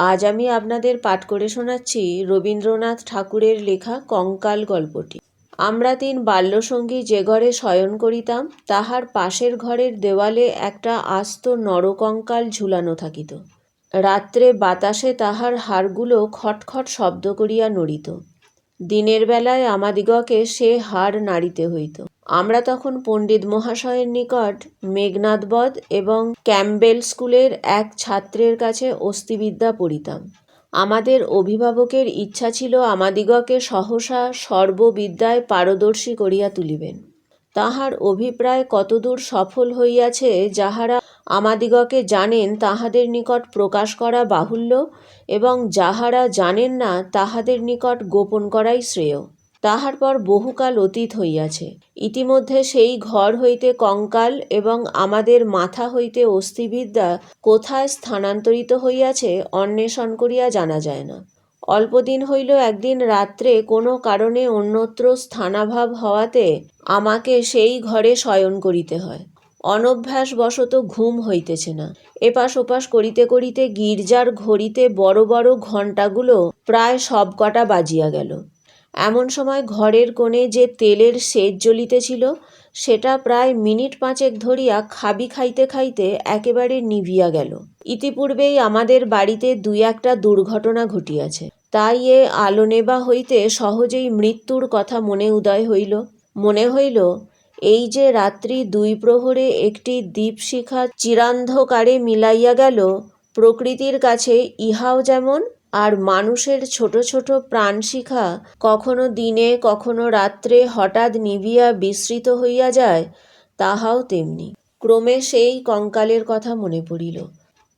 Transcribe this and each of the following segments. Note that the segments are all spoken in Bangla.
আজ আমি আপনাদের পাঠ করে শোনাচ্ছি রবীন্দ্রনাথ ঠাকুরের লেখা কঙ্কাল গল্পটি। আমরা তিন বাল্যসঙ্গী যে ঘরে শয়ন করিতাম, তাহার পাশের ঘরের দেওয়ালে একটা আস্ত নরকঙ্কাল ঝুলানো থাকিত। রাত্রে বাতাসে তাহার হাড়গুলো খটখট শব্দ করিয়া নড়িত। দিনের বেলায় আমাদিগকে সে হার নাড়িতে হইত। আমরা তখন পণ্ডিত মহাশয়ের নিকট মেঘনাদবধ এবং ক্যাম্বেল স্কুলের এক ছাত্রের কাছে অস্থিবিদ্যা পড়িতাম। আমাদের অভিভাবকের ইচ্ছা ছিল আমাদিগকে সহসা সর্ববিদ্যায় পারদর্শী করিয়া তুলিবেন। তাহার অভিপ্রায় কতদূর সফল হইয়াছে, যাহারা আমাদিগকে জানেন তাহাদের নিকট প্রকাশ করা বাহুল্য এবং যাহারা জানেন না তাহাদের নিকট গোপন করাই শ্রেয়। তাহার পর বহুকাল অতীত হইয়াছে। ইতিমধ্যে সেই ঘর হইতে কঙ্কাল এবং আমাদের মাথা হইতে অস্থিবিদ্যা কোথায় স্থানান্তরিত হইয়াছে অন্বেষণ করিয়া জানা যায় না। অল্পদিন হইল একদিন রাত্রে কোনো কারণে অন্যত্র স্থানাভাব হওয়াতে আমাকে সেই ঘরে শয়ন করিতে হয়। অনভ্যাসবশত ঘুম হইতেছে না। এপাশ ওপাশ করিতে করিতে গির্জার ঘড়িতে বড় বড় ঘণ্টাগুলো প্রায় সব কটা বাজিয়া গেল। এমন সময় ঘরের কোণে যে তেলের সেচ জ্বলিতেছিল, সেটা প্রায় মিনিট পাঁচেক ধরিয়া খাবি খাইতে খাইতে একেবারে নিভিয়া গেল। ইতিপূর্বেই আমাদের বাড়িতে দুই একটা দুর্ঘটনা ঘটিয়াছে। তাই এ আলো নেবা হইতে সহজেই মৃত্যুর কথা মনে উদয় হইল। মনে হইল এই যে রাত্রি দুই প্রহরে একটি দীপশিখা চিরান্ধকারে মিলাইয়া গেল, প্রকৃতির কাছে ইহাও যেমন, আর মানুষের ছোট ছোট প্রাণশিখা কখনো দিনে, কখনো রাত্রে হঠাৎ নিবিয়া বিস্মৃত হইয়া যায়, তাহাও তেমনি। ক্রমে সেই কঙ্কালের কথা মনে পড়িল।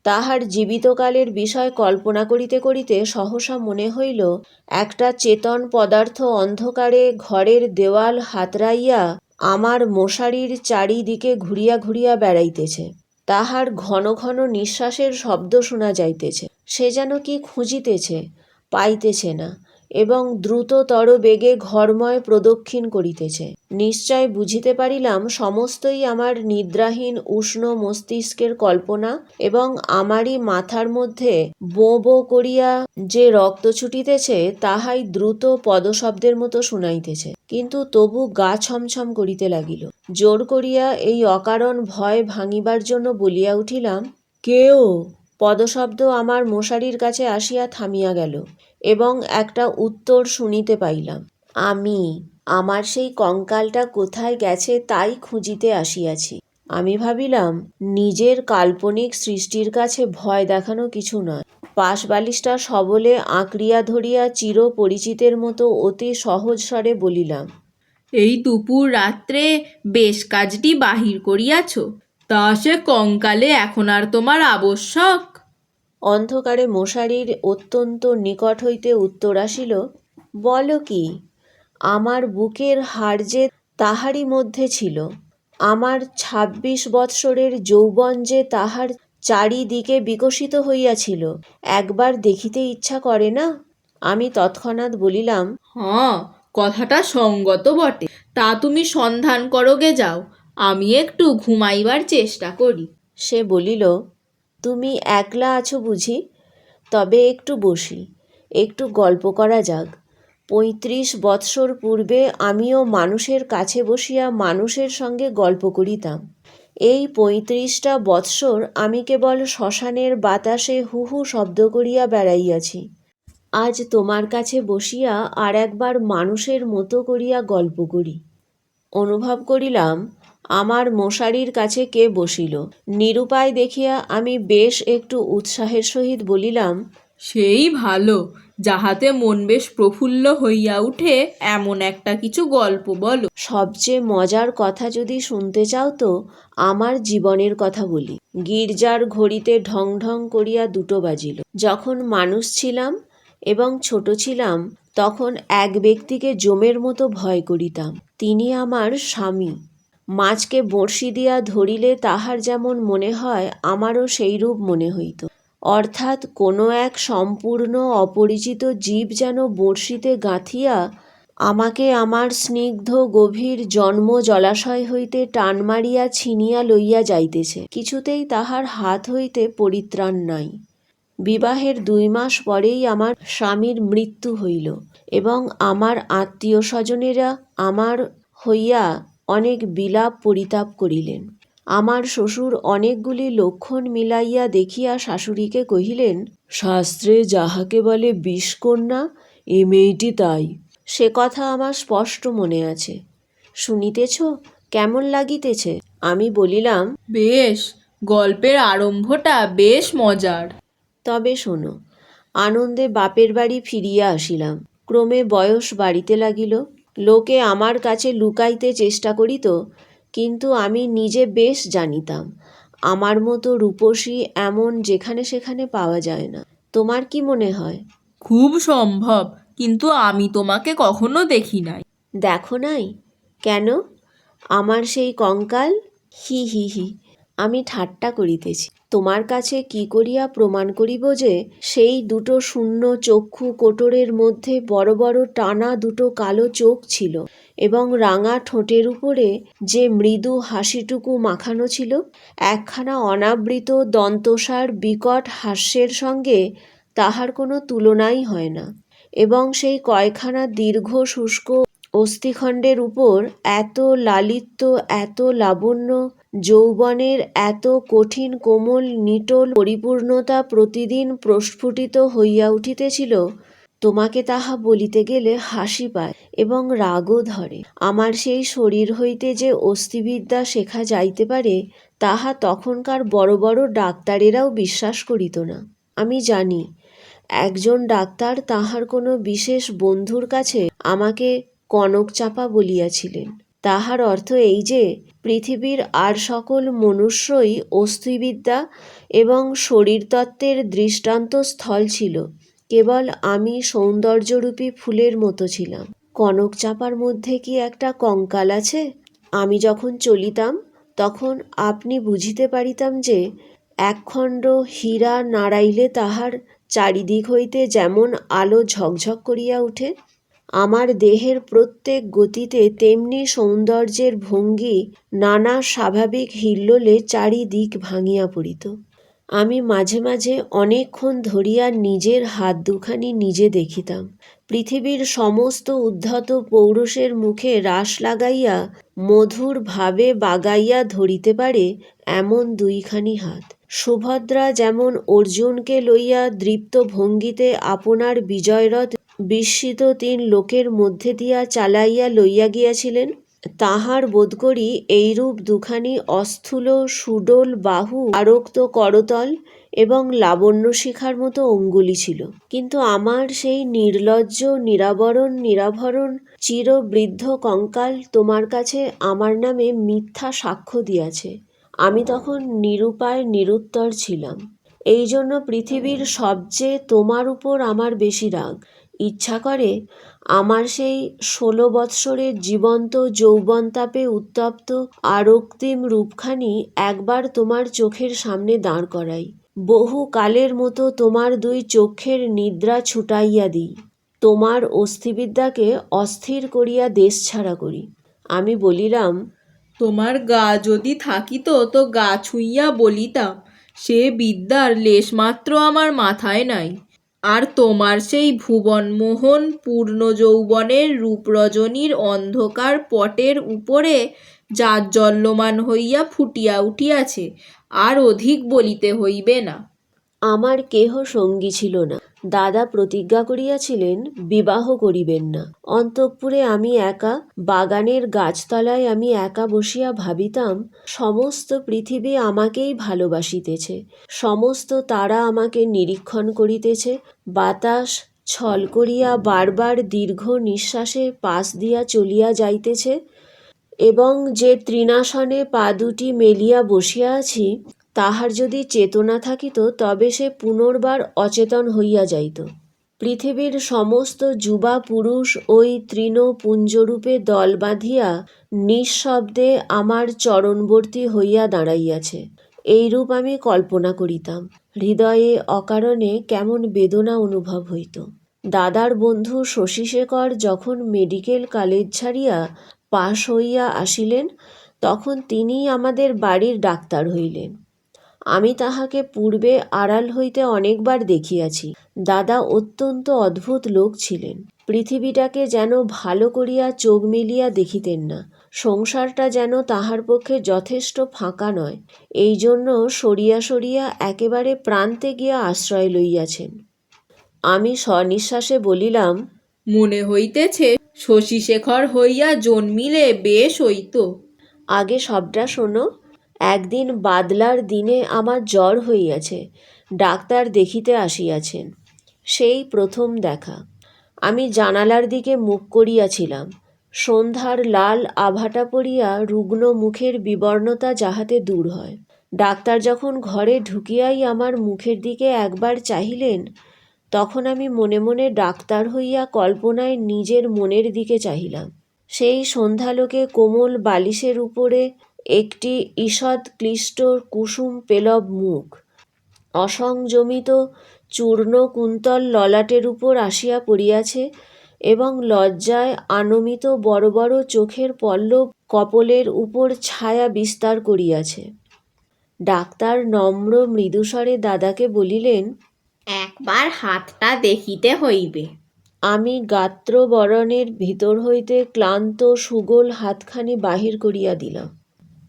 তাহার জীবিতকালের বিষয় কল্পনা করিতে করিতে সহসা মনে হইল, একটা চেতন পদার্থ অন্ধকারে ঘরের দেওয়াল হাতড়াইয়া আমার মশারির চারিদিকে ঘুরিয়া ঘুরিয়া বেড়াইতেছে। তাহার ঘন ঘন নিঃশ্বাসের শব্দ শোনা যাইতেছে। সে যেন কি খুঁজিতেছে, পাইতেছে না। এবং দ্রুততর বেগে ঘরময় প্রদক্ষিণ করিতেছে। নিশ্চয় বুঝিতে পারিলাম, সমস্তই আমার নিদ্রাহীন উষ্ণ মস্তিষ্কের কল্পনা এবং আমারই মাথার মধ্যে বো বো করিয়া যে রক্ত ছুটিতেছে, তাহাই দ্রুত পদশব্দের মতো শুনাইতেছে। কিন্তু তবু গা ছমছম করিতে লাগিল। জোর করিয়া এই অকারণ ভয় ভাঙিবার জন্য বলিয়া উঠিলাম কেও পদশব্দ আমার মশারির কাছে আসিয়া থামিয়া গেল এবং একটা উত্তর শুনিতে পাইলাম, আমি, আমার সেই কঙ্কালটা কোথায় গেছে তাই খুঁজিতে আসিয়াছি। আমি ভাবিলাম, নিজের কাল্পনিক সৃষ্টির কাছে ভয় দেখানো কিছু নয়। পাশ বালিশটা সবলে আঁকড়িয়া ধরিয়া চির পরিচিতের মতো অতি সহজ স্বরে বলিলাম, এই দুপুর রাত্রে বেশ কাজটি বাহির করিয়াছ? তা সে কঙ্কালে এখন আর তোমার আবশ্যক? অন্ধকারে মশারির অত্যন্ত নিকট হইতে উত্তর আসিল বলো কি আমার বুকের হাড় যে তাহারই মধ্যে ছিল আমার ছাব্বিশ বৎসরের যৌবন যে তাহার চারিদিকে বিকশিত হইয়াছিল একবার দেখিতে ইচ্ছা করে না? আমি তৎক্ষণাৎ বলিলাম হ্যাঁ কথাটা সঙ্গত বটে তা তুমি সন্ধান করোগে যাও আমি একটু ঘুমাইবার চেষ্টা করি। সে বলিল তুমি একলা আছো বুঝি? তবে একটু বসি, একটু গল্প করা যাক। পঁয়ত্রিশ বৎসর পূর্বে আমিও মানুষের কাছে বসিয়া মানুষের সঙ্গে গল্প করিতাম। এই পঁয়ত্রিশটা বৎসর আমি কেবল শ্মশানের বাতাসে হু হু শব্দ করিয়া বেড়াইয়াছি। আজ তোমার কাছে বসিয়া আর একবার মানুষের মতো করিয়া গল্প করি। অনুভব করিলাম আমার মশারির কাছে কে বসিল? নিরুপায় দেখিয়া আমি বেশ একটু উৎসাহের সহিত বলিলাম সেই ভালো যাহাতে মন বেশ প্রফুল্ল হইয়া উঠে এমন একটা কিছু গল্প বলো। সবচেয়ে মজার কথা যদি শুনতে চাও তো আমার জীবনের কথা বলি। গির্জার ঘড়িতে ঢং ঢং করিয়া দুটো বাজিল। যখন মানুষ ছিলাম এবং ছোট ছিলাম তখন এক ব্যক্তিকে জমের মতো ভয় করিতাম। তিনি আমার স্বামী। মাছকে বড়শি দিয়া ধরিলে তাহার যেমন মনে হয়, আমারও সেইরূপ মনে হইত। অর্থাৎ কোনো এক সম্পূর্ণ অপরিচিত জীব যেন বড়শিতে গাঁথিয়া আমাকে আমার স্নিগ্ধ গভীর জন্ম জলাশয় হইতে টান মারিয়া ছিনিয়া লইয়া যাইতেছে। কিছুতেই তাহার হাত হইতে পরিত্রাণ নাই। বিবাহের দুই মাস পরেই আমার স্বামীর মৃত্যু হইল এবং আমার আত্মীয় স্বজনেরা আমার হইয়া অনেক বিলাপ পরিতাপ করিলেন। আমার শ্বশুর অনেকগুলি লক্ষণ মিলাইয়া দেখিয়া শাশুড়িকে কহিলেন শাস্ত্রে যাহাকে বলে বিষকন্যা এ মেয়েটি তাই। সে কথা আমার স্পষ্ট মনে আছে। শুনিতেছ কেমন লাগিতেছে? আমি বলিলাম বেশ গল্পের আরম্ভটা বেশ মজার। তবে শোনো আনন্দে বাপের বাড়ি ফিরিয়া আসিলাম। ক্রমে বয়স বাড়িতে লাগিল। লোকে আমার কাছে লুকাইতে চেষ্টা করিত কিন্তু আমি নিজে বেশ জানিতাম আমার মতো রূপসী এমন যেখানে সেখানে পাওয়া যায় না। তোমার কি মনে হয়? খুব সম্ভব কিন্তু আমি তোমাকে কখনো দেখি নাই। দেখো নাই? কেন? আমার সেই কঙ্কাল? হি হি হি। আমি ঠাট্টা করিতেছি। তোমার কাছে কি করিয়া প্রমাণ করিব যে, সেই দুটো শূন্য চক্ষু কোটরের মধ্যে বড় বড় টানা দুটো কালো চোখ ছিল এবং রাঙা ঠোঁটের উপরে যে মৃদু হাসিটুকু মাখানো ছিল, একখানা অনাবৃত দন্তসার বিকট হাস্যের সঙ্গে তাহার কোনো তুলনাই হয় না। এবং সেই কয়খানা দীর্ঘ শুষ্ক অস্থিখণ্ডের উপর এত লালিত্য, এত লাবণ্য, যৌবনের এত কঠিন, কোমল, নিটোল পরিপূর্ণতা প্রতিদিন প্রস্ফুটিত হইয়া উঠিতেছিল, তোমাকে তাহা বলিতে গেলে হাসি পায় এবং রাগও ধরে। আমার সেই শরীর হইতে যে অস্থিবিদ্যা শেখা যাইতে পারে, তাহা তখনকার বড় বড় ডাক্তারেরাও বিশ্বাস করিত না। আমি জানি, একজন ডাক্তার তাহার কোনো বিশেষ বন্ধুর কাছে আমাকে কনক চাপা বলিয়াছিলেন। তাহার অর্থ এই যে, পৃথিবীর আর সকল মনুষ্যই অস্থিবিদ্যা এবং শরীরতত্ত্বের দৃষ্টান্ত স্থল ছিল। কেবল আমি সৌন্দর্যরূপী ফুলের মতো ছিলাম। কনক চাপার মধ্যে কি একটা কঙ্কাল আছে? আমি যখন চলিতাম, তখন আপনি বুঝিতে পারিতাম যে, একখণ্ড হীরা নাড়াইলে তাহার চারিদিক হইতে যেমন আলো ঝকঝক করিয়া ওঠে আমার দেহের প্রত্যেক গতিতে তেমনি সৌন্দর্যের ভঙ্গি নানা স্বাভাবিক হিল্লোলে চারিদিক ভাঙিয়া পড়িত। আমি মাঝে মাঝে অনেকক্ষণ ধরিয়া নিজের হাত দুখানি নিজে দেখিতাম। পৃথিবীর সমস্ত উদ্ধত পৌরুষের মুখে রাস লাগাইয়া মধুর ভাবে বাগাইয়া ধরিতে পারে এমন দুইখানি হাত। সুভদ্রা যেমন অর্জুনকে লইয়া দৃপ্ত ভঙ্গিতে আপনার বিজয়রথ বিস্মিত তিন লোকের মধ্যে দিয়া চালাইয়া লইয়া গিয়াছিলেন। তাহার বোধ করি এইরূপ দুখানি অস্থূল সুডোল বাহু, আরক্ত করতল এবং লাবণ্য শিখার মতো অঙ্গুলি ছিল। কিন্তু আমার সেই নির্লজ্জ নিরাবরণ নিরাভরণ চিরবৃদ্ধ কঙ্কাল তোমার কাছে আমার নামে মিথ্যা সাক্ষ্য দিয়াছে। আমি তখন নিরুপায় নিরুত্তর ছিলাম। এই জন্য পৃথিবীর সবচেয়ে তোমার উপর আমার বেশি রাগ। ইচ্ছা করে, আমার সেই ষোলো বৎসরের জীবন্ত যৌবনতাপে উত্তপ্ত আরক্তিম রূপখানি একবার তোমার চোখের সামনে দাঁড় করাই। বহু কালের মতো তোমার দুই চক্ষের নিদ্রা ছুটাইয়া দিই। তোমার অস্থিবিদ্যাকে অস্থির করিয়া দেশ ছাড়া করি। আমি বলিলাম, তোমার গা যদি থাকিত তো গা ছুঁইয়া বলিতাম, সে বিদ্যার লেশমাত্র আমার মাথায় নাই। আর তোমার সেই ভুবন মোহন পূর্ণ যৌবনের রূপরজনীর অন্ধকার পটের উপরে জাজ্জল্যমান হইয়া ফুটিয়া উঠিয়াছে, আর অধিক বলিতে হইবে না। আমার কেহ সঙ্গী ছিল না। দাদা প্রতিজ্ঞা করিয়াছিলেন, বিবাহ করিবেন না। অন্তঃপুরে আমি একা, বাগানের গাছতলায় আমি একা বসিয়া ভাবিতাম, সমস্ত পৃথিবী আমাকেই ভালোবাসিতেছে। সমস্ত তারা আমাকে নিরীক্ষণ করিতেছে। বাতাস ছল করিয়া বারবার দীর্ঘ নিঃশ্বাসে পাশ দিয়া চলিয়া যাইতেছে এবং যে তৃণাসনে পা দুটি মেলিয়া বসিয়া আছি তাহার যদি চেতনা থাকিত, তবে সে পুনর্বার অচেতন হইয়া যাইত। পৃথিবীর সমস্ত যুবা পুরুষ ওই তৃণপুঞ্জরূপে দল বাঁধিয়া নিঃশব্দে আমার চরণবর্তী হইয়া দাঁড়াইয়াছে। এইরূপ আমি কল্পনা করিতাম। হৃদয়ে অকারণে কেমন বেদনা অনুভব হইত। দাদার বন্ধু শশীশেখর যখন মেডিকেল কলেজ ছাড়িয়া পাশ হইয়া আসিলেন, তখন তিনিই আমাদের বাড়ির ডাক্তার হইলেন। আমি তাহাকে পূর্বে আড়াল হইতে অনেকবার দেখিয়াছি। দাদা অত্যন্ত অদ্ভুত লোক ছিলেন। পৃথিবীটাকে যেন ভালো করিয়া চোখ মেলিয়া দেখিতেন না। সংসারটা যেন তাহার পক্ষে যথেষ্ট ফাঁকা নয়। এই জন্য সরিয়া সরিয়া একেবারে প্রান্তে গিয়া আশ্রয় লইয়াছেন। আমি সনিশ্বাসে বলিলাম মনে হইতেছে শশীশেখর হইয়া জন্মিলে বেশ হইত। আগে সবটা শোনো। একদিন বাদলার দিনে আমার জ্বর হইয়াছে, ডাক্তার দেখিতে আসিয়াছেন। সেই প্রথম দেখা। আমি জানালার দিকে মুখ করিয়াছিলাম। সন্ধ্যার লাল আভাটা পড়িয়া রুগ্ন মুখের বিবর্ণতা যাহাতে দূর হয়। ডাক্তার যখন ঘরে ঢুকিয়াই আমার মুখের দিকে একবার চাহিলেন, তখন আমি মনে মনে ডাক্তার হইয়া কল্পনায় নিজের মনের দিকে চাহিলাম। সেই সন্ধ্যালোকে কোমল বালিশের উপরে একটি ঈষৎ ক্লিষ্ট কুসুম পেলব মুখ। অসংযমিত চূর্ণ কুন্তল ললাটের উপর আসিয়া পড়িয়াছে এবং লজ্জায় আনমিত বড় বড় চোখের পল্লব কপলের উপর ছায়া বিস্তার করিয়াছে। ডাক্তার নম্র মৃদুস্বরে দাদাকে বলিলেন একবার হাতটা দেখিতে হইবে। আমি গাত্রবরণের ভিতর হইতে ক্লান্ত সুগোল হাতখানি বাহির করিয়া দিলাম।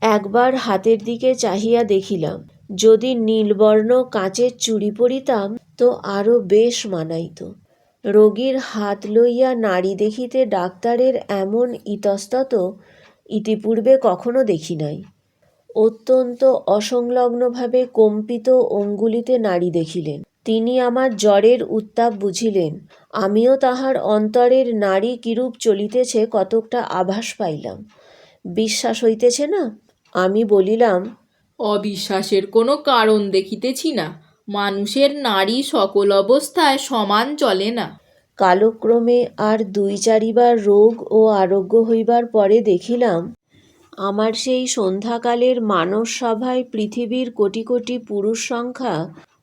একবার হাতের দিকে চাহিয়া দেখিলাম, যদি নীলবর্ণ কাঁচের চুড়ি পরিতাম, তো আরও বেশ মানাইত। রোগীর হাত লইয়া নাড়ি দেখিতে ডাক্তারের এমন ইতস্তত, ইতিপূর্বে কখনো দেখি নাই। অত্যন্ত অসংলগ্নভাবে কম্পিত অঙ্গুলিতে নাড়ি দেখিলেন। তিনি আমার জ্বরের উত্তাপ বুঝিলেন। আমিও তাহার অন্তরের নাড়ি কিরূপ চলিতেছে কতকটা আভাস পাইলাম। বিশ্বাস হইতেছে না আমি বলিলাম অবিশ্বাসের কোনো কারণ দেখিতেছি না। মানুষের নারী সকল অবস্থায় সমান চলে না। কালক্রমে আর দুই চারিবার রোগ ও আরোগ্য হইবার পরে দেখিলাম আমার সেই সন্ধ্যাকালের মানস সভায় পৃথিবীর কোটি কোটি পুরুষ সংখ্যা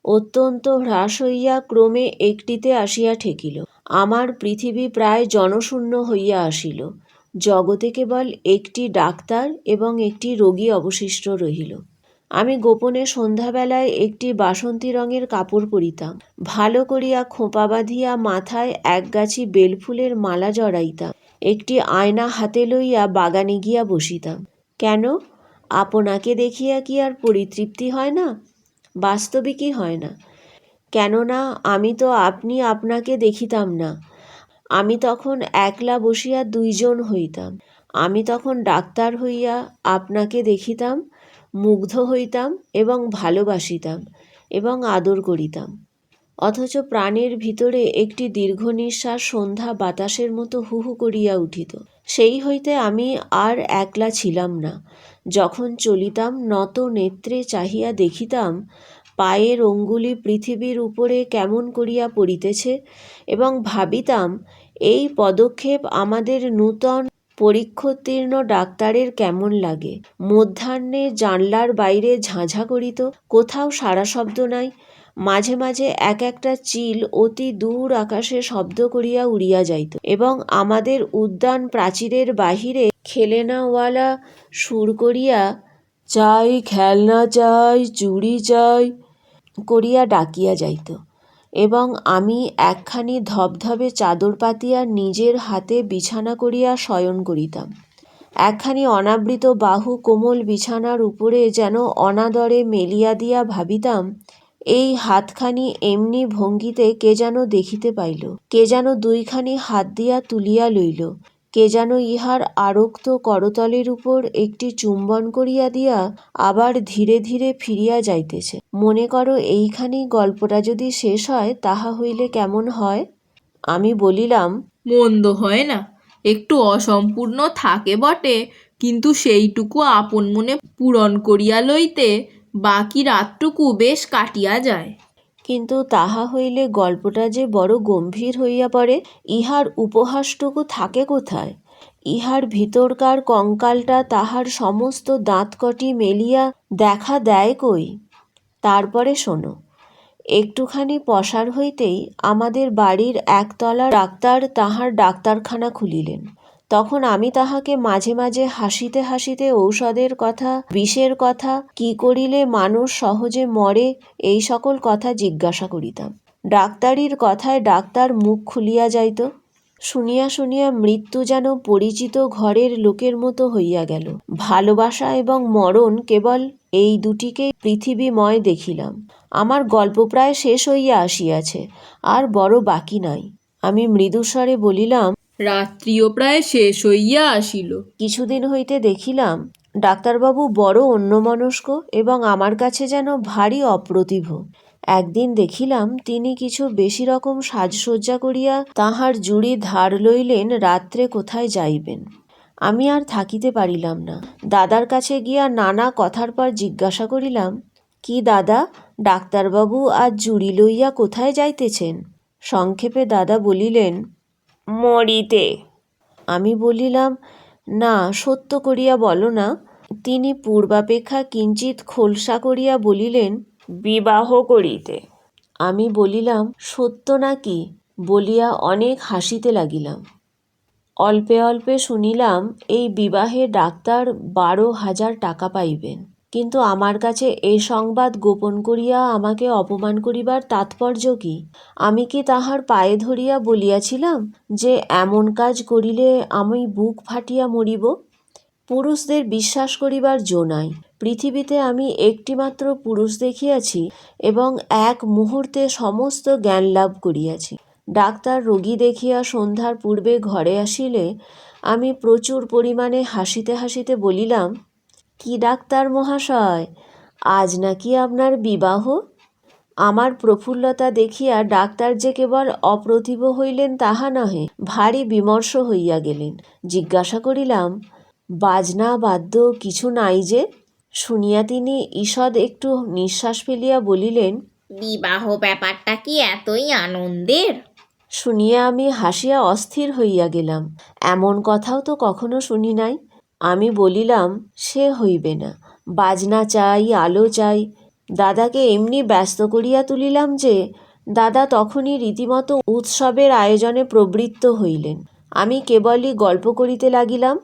অত্যন্ত হ্রাস হইয়া ক্রমে একটিতে আসিয়া ঠেকিল। আমার পৃথিবী প্রায় জনশূন্য হইয়া আসিল। জগতে কেবল একটি ডাক্তার এবং একটি রোগী অবশিষ্ট রহিল। আমি গোপনে সন্ধ্যাবেলায় একটি বাসন্তী রঙের কাপড় পরিতাম, ভালো করিয়া খোঁপা বাঁধিয়া মাথায় একগাছি বেলফুলের মালা জড়াইতাম, একটি আয়না হাতে লইয়া বাগানে গিয়া বসিতাম। কেন? আপনাকে দেখিয়া কি আর পরিতৃপ্তি হয় না? বাস্তবিকই হয় না। কেননা, আমি তো আপনি আপনাকে দেখিতাম না। আমি তখন একলা বসিয়া দুইজন হইতাম। আমি তখন ডাক্তার হইয়া আপনাকে দেখিতাম, মুগ্ধ হইতাম এবং ভালোবাসিতাম এবং আদর করিতাম। অথচ প্রাণের ভিতরে একটি দীর্ঘ নিঃশ্বাস সন্ধ্যা বাতাসের মতো হু হু করিয়া উঠিত। সেই হইতে আমি আর একলা ছিলাম না। যখন চলিতাম, নত নেত্রে চাহিয়া দেখিতাম পায়ের অঙ্গুলি পৃথিবীর উপরে কেমন করিয়া পড়িতেছে, এবং ভাবিতাম এই পদক্ষেপ আমাদের নূতন পরীক্ষোত্তীর্ণ ডাক্তারের কেমন লাগে। মধ্যাহ্নে জানলার বাইরে ঝাঁঝা করিত, কোথাও সারা শব্দ নাই। মাঝে মাঝে এক একটা চিল অতি দূর আকাশে শব্দ করিয়া উড়িয়া যাইত, এবং আমাদের উদ্যান প্রাচীরের বাহিরে খেলেনাওয়ালা সুর করিয়া, চাই খেলনা চাই, চুড়ি চাই করিয়া ডাকিয়া যাইত। এবং আমি একখানি ধবধবে চাদর পাতিয়া নিজের হাতে বিছানা করিয়া শয়ন করিতাম। একখানি অনাবৃত বাহু কোমল বিছানার উপরে যেন অনাদরে মেলিয়া দিয়া ভাবিতাম, এই হাতখানি এমনি ভঙ্গিতে কে যেন দেখিতে পাইল, কে যেন দুইখানি হাত দিয়া তুলিয়া লইল। কে যেন ইহার আরক্ত করতলের উপর একটি চুম্বন করিয়া দিয়া আবার ধীরে ধীরে ফিরিয়া যাইতেছে। মনে করো এইখানেই গল্পটা যদি শেষ হয়, তাহা হইলে কেমন হয়? আমি বলিলাম, মন্দ হয় না। একটু অসম্পূর্ণ থাকে বটে, কিন্তু সেইটুকু আপন মনে পূরণ করিয়া লইতে বাকি রাতটুকু বেশ কাটিয়া যায়। কিন্তু তাহা হইলে গল্পটা যে বড় গম্ভীর হইয়া পড়ে, ইহার উপহাসটুকু থাকে কোথায়? ইহার ভিতরকার কঙ্কালটা তাহার সমস্ত দাঁতকটি মেলিয়া দেখা দেয় কই? তারপরে শোনো। একটুখানি পসার হইতেই আমাদের বাড়ির একতলা ডাক্তার তাহার ডাক্তারখানা খুলিলেন। তখন আমি তাহাকে মাঝে মাঝে হাসিতে হাসিতে ঔষধের কথা, বিষের কথা, কি করিলে মানুষ সহজে মরে, এই সকল কথা জিজ্ঞাসা করিতাম। ডাক্তারির কথায় ডাক্তার মুখ খুলিয়া যাইত, শুনিয়া শুনিয়া মৃত্যু যেন পরিচিত ঘরের লোকের মতো হইয়া গেল। ভালোবাসা এবং মরণ কেবল এই দুটিকেই পৃথিবীময় দেখিলাম। আমার গল্প প্রায় শেষ হইয়া আসিয়াছে, আর বড় বাকি নাই। আমি মৃদুস্বরে বলিলাম রাত্রিও প্রায় শেষ হইয়া আসিল। কিছুদিন হইতে দেখিলাম, ডাক্তারবাবু বড় অন্যমনস্ক এবং আমার কাছে যেন ভারী অপ্রতিভ। একদিন দেখিলাম, তিনি কিছু বেশি রকম সাজসজ্জা করিয়া তাহার জুড়ি ধার লইলেন, রাত্রে কোথায় যাইবেন? আমি আর থাকিতে পারিলাম না। দাদার কাছে গিয়া নানা কথার পর জিজ্ঞাসা করিলাম, কি দাদা, ডাক্তারবাবু আজ জুড়ি লইয়া কোথায় যাইতেছেন? সংক্ষেপে দাদা বলিলেন মরিতে। আমি বলিলাম, না, সত্য করিয়া বলো না তিনি পূর্বাপেক্ষা কিঞ্চিত খোলসা করিয়া বলিলেন, বিবাহ করিতে আমি বলিলাম, সত্য নাকি বলিয়া অনেক হাসিতে লাগিলাম। অল্পে অল্পে শুনিলাম, এই বিবাহে ডাক্তার বারো হাজার টাকা পাইবেন। কিন্তু আমার কাছে এই সংবাদ গোপন করিয়া আমাকে অপমান করিবার তাৎপর্য কি? আমি কি তাহার পায়ে ধরিয়া বলিয়াছিলাম যে এমন কাজ করিলে আমি বুক ফাটিয়া মরিব? পুরুষদের বিশ্বাস করিবার জো নাই। পৃথিবীতে আমি একটিমাত্র পুরুষ দেখিয়াছি এবং এক মুহূর্তে সমস্ত জ্ঞান লাভ করিয়াছি। ডাক্তার রোগী দেখিয়া সন্ধ্যার পূর্বে ঘরে আসিলে আমি প্রচুর পরিমাণে হাসিতে হাসিতে বলিলাম কি ডাক্তার মহাশয়? আজ নাকি আপনার বিবাহ? আমার প্রফুল্লতা দেখিয়া ডাক্তার যে কেবল অপ্রতিভ হইলেন তাহা নহে ভারী বিমর্ষ হইয়া গেলেন। জিজ্ঞাসা করিলাম বাজনা বাদ্য কিছু নাই যে? শুনিয়া তিনি ঈষদ একটু নিঃশ্বাস ফেলিয়া বলিলেন বিবাহ ব্যাপারটা কি এতই আনন্দের? শুনিয়া আমি হাসিয়া অস্থির হইয়া গেলাম। এমন কথাও তো কখনো শুনি নাই। আমি বলিলাম, সে হইবে না। বাজনা চাই, আলো চাই। দাদাকে এমনি ব্যস্ত করিয়া তুলিলাম যে, দাদা তখনই রীতিমতো উৎসবের আয়োজনে প্রবৃত্ত হইলেন। আমি কেবলই গল্প করিতে লাগিলাম।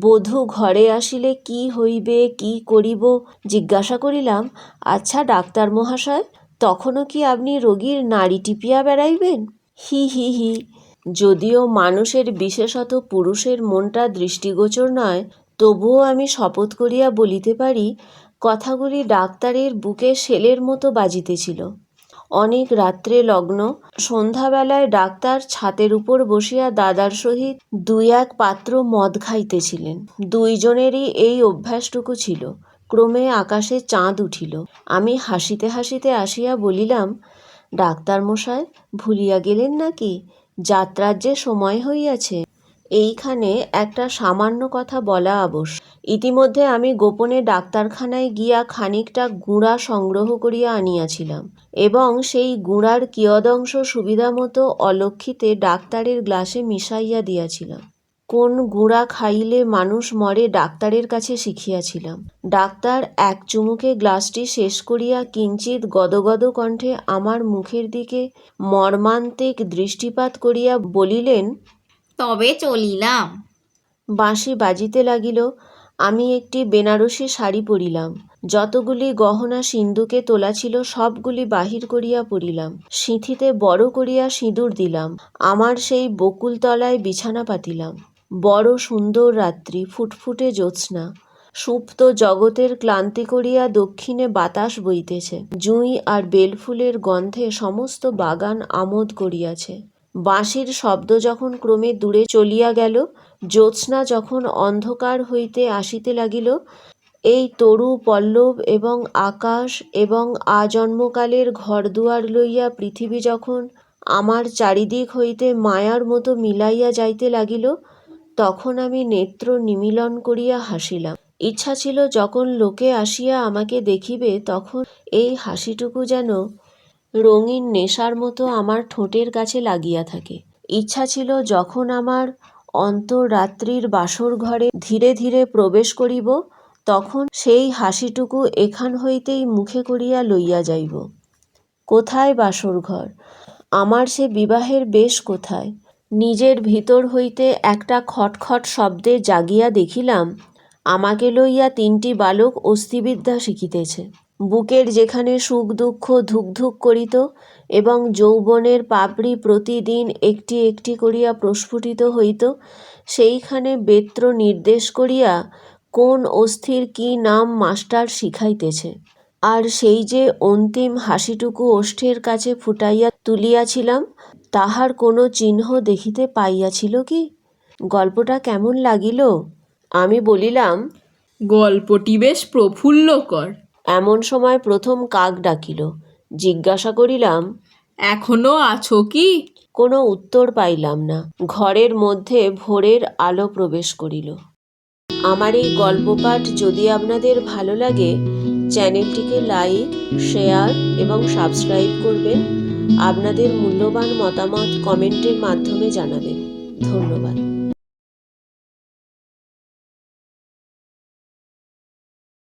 বধূ ঘরে আসিলে কি হইবে, কি করিব জিজ্ঞাসা করিলাম আচ্ছা ডাক্তার মহাশয়, তখনও কি আপনি রোগীর নাড়ি টিপিয়া বেড়াইবেন? হি হি হি। যদিও মানুষের বিশেষত পুরুষের মনটা দৃষ্টিগোচর নয়, তবুও আমি শপথ করিয়া বলিতে পারি, কথাগুলি ডাক্তারের বুকে সেলের মতো বাজিতেছিল। অনেক রাত্রে লগ্ন, সন্ধ্যাবেলায় ডাক্তার ছাতের উপর বসিয়া দাদার সহিত দুই এক পাত্র মদ খাইতেছিলেন। দুইজনেরই এই অভ্যাসটুকু ছিল। ক্রমে আকাশে চাঁদ উঠিল। আমি হাসিতে হাসিতে আসিয়া বলিলাম ডাক্তার মশাই ভুলিয়া গেলেন নাকি? যাত্রার যে সময় হইয়াছে, এইখানে একটা সামান্য কথা বলা আবশ্যক। ইতিমধ্যে আমি গোপনে ডাক্তারখানায় গিয়া খানিকটা গুঁড়া সংগ্রহ করিয়া আনিয়াছিলাম এবং সেই গুঁড়ার কিয়দংশ সুবিধামতো অলক্ষিতে ডাক্তারের গ্লাসে মিশাইয়া দিয়াছিলাম। কোন গুঁড়া খাইলে মানুষ মরে ডাক্তারের কাছে শিখিয়াছিলাম। ডাক্তার এক চুমুকে গ্লাসটি শেষ করিয়া কিঞ্চিত গদগদ কণ্ঠে আমার মুখের দিকে মর্মান্তিক দৃষ্টিপাত করিয়া বলিলেন তবে চলিলাম। বাঁশি বাজিতে লাগিল আমি একটি বেনারসি শাড়ি পরিলাম। যতগুলি গহনা সিন্ধুকে তোলা ছিল সবগুলি বাহির করিয়া পড়িলাম সিঁথিতে বড় করিয়া সিঁদুর দিলাম। আমার সেই বকুলতলায় বিছানা পাতিলাম। বড় সুন্দর রাত্রি, ফুটফুটে জ্যোৎস্না। সুপ্ত জগতের ক্লান্তি করিয়া দক্ষিণে বাতাস বইতেছে। জুঁই আর বেলফুলের গন্ধে সমস্ত বাগান আমোদ করিয়াছে। বাঁশির শব্দ যখন ক্রমে দূরে চলিয়া গেল, জ্যোৎস্না যখন অন্ধকার হইতে আসিতে লাগিল, এই তরু পল্লব এবং আকাশ এবং আজন্মকালের ঘরদুয়ার লইয়া পৃথিবী যখন আমার চারিদিক হইতে মায়ার মতো মিলাইয়া যাইতে লাগিল তখন আমি নেত্র নিমীলন করিয়া হাসিলাম। ইচ্ছা ছিল যখন লোকে আসিয়া আমাকে দেখিবে তখন এই হাসিটুকু যেন রঙিন নেশার মতো আমার ঠোঁটের কাছে লাগিয়া থাকে। ইচ্ছা ছিল যখন আমার অন্তরাত্রির বাসর ঘরে ধীরে ধীরে প্রবেশ করিব, তখন সেই হাসিটুকু এখান হইতেই মুখে করিয়া লইয়া যাইব। কোথায় বাসর ঘর? আমার সে বিবাহের বেশ কোথায়? নিজের ভিতর হইতে একটা খটখট শব্দে জাগিয়া দেখিলাম, আমাকে লইয়া তিনটি বালক অস্থিবিদ্যা শিখিতেছে। বুকের যেখানে সুখ দুঃখ ধুকধুক করিত এবং যৌবনের পাপড়ি প্রতিদিন একটি একটি করিয়া প্রস্ফুটিত হইত, সেইখানে বেত্র নির্দেশ করিয়া কোন অস্থির কি নাম মাস্টার শিখাইতেছে। আর সেই যে অন্তিম হাসিটুকু ওষ্ঠের কাছে ফুটাইয়া তুলিয়াছিলাম তাহার কোনো চিহ্ন দেখিতে পাইয়াছিল কি? গল্পটা কেমন লাগিল? আমি বলিলাম গল্পটি বেশ প্রফুল্লকর। এমন সময় প্রথম কাক ডাকিল। জিজ্ঞাসা করিলাম এখনও আছো কি? কোনো উত্তর পাইলাম না। ঘরের মধ্যে ভোরের আলো প্রবেশ করিল। আমার এই গল্প পাঠ যদি আপনাদের ভালো লাগে চ্যানেলটিকে লাইক শেয়ার এবং সাবস্ক্রাইব করবেন। আপনাদের মূল্যবান মতামত কমেন্টের মাধ্যমে জানাবেন। ধন্যবাদ।